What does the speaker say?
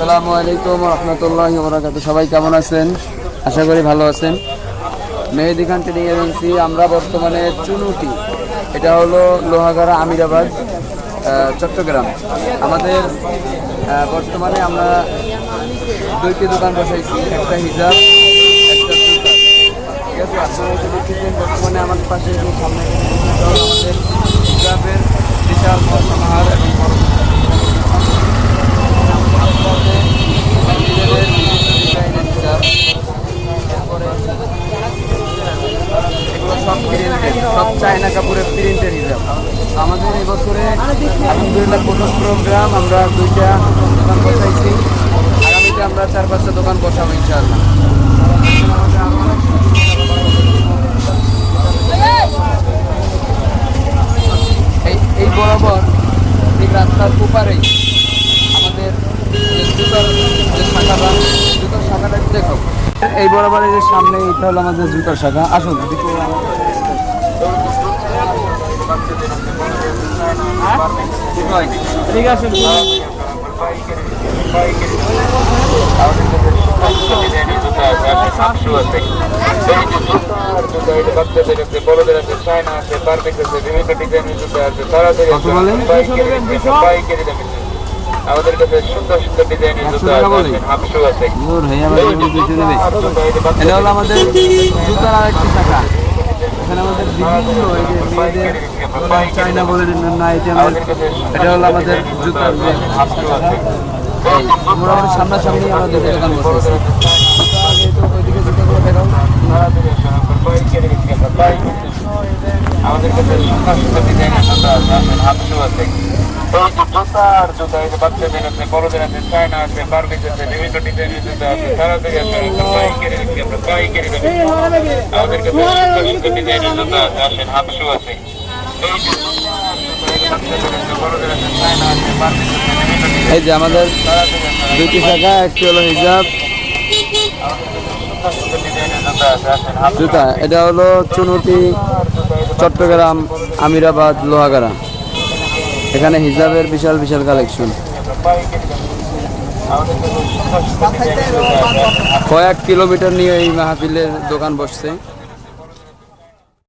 আসসালামু আলাইকুম রহমতুল্লাহ বরাকাত সবাই কেমন আছেন? আশা করি ভালো আছেন। মেহেদি খান ট্রেনিং এজেন্সি আমরা বর্তমানে চুনুটি। এটা হলো লোহাগাড়া আমিরাবাদ চট্টগ্রাম। আমাদের বর্তমানে আমরা দুইটি দোকান বসাইছি। একটা হিজাব, একটা ঠিক আছে আপনারা এটা বর্তমানে আমার পাশে যে সামনে এটা হলো আমাদের হিজাবের বিশাল সমাহার এবং বড় এগুলো সব প্রিন্টেড সব চায়না কাপড়ের প্রিন্টের হিসাব আমাদের এই বছরে আলহামদুলিল্লাহ প্রথম প্রোগ্রাম আমরা দুইটা দোকান বসাইছি। আগামীতে আমরা চার পাঁচটা দোকান বসাবো ইনশাআল্লাহ। এই বরাবর এই রাস্তার ওপারেই আমাদের জুতার যে শাখাটা জুতার শাখাটা দেখো। এই বরাবর এই যে সামনে এটা হলো আমাদের জুতার শাখা আসুন ঠিক আছে কত বলেন? পাইকারি দামে আমাদের কাছে সুন্দর সুন্দর ডিজাইনের জুতা টাকা বলে? আছে। হাফশো আছে দূর আমার কিছু নেবে এটা হলো আমাদের জুতার আরেকটি শাখা। এখানে আমাদের বিভিন্ন এই যে মেয়েদের বলেন, চায়না বলেন নাইটেমের এটা হলো আমাদের জুতার আছে মোটামুটি সামনাসামনি আমাদের দোকান বসেছে জুতা যেহেতু ওইদিকে জুতাগুলো দেখাও তাড়াতাড়ি আসুন আপনার পাইকারি বিক্রি আপনার পাইকারি আমাদের কাছে সুন্দর সুন্দর ডিজাইনের জুতা আছে আপনার আছে। এই যে জুতা আর জুতা এই যে বাচ্চাদের আছে বড়দের আছে চায়না আছে আছে বিভিন্ন ডিজাইনের জুতা আছে তাড়াতাড়ি আপনার আমাদের কাছে সুন্দর সুন্দর ডিজাইনের জুতা আছে আছে। এই যে তাড়াতাড়ি শাখা একটি হলো হিজাব। জুতা এটা হলো চুনুটি চট্টগ্রাম, আমিরাবাদ, লোহাগাড়া। এখানে হিজাবের বিশাল বিশাল কালেকশন কয়েক কিলোমিটার নিয়ে এই মাহফিলের দোকান বসছে।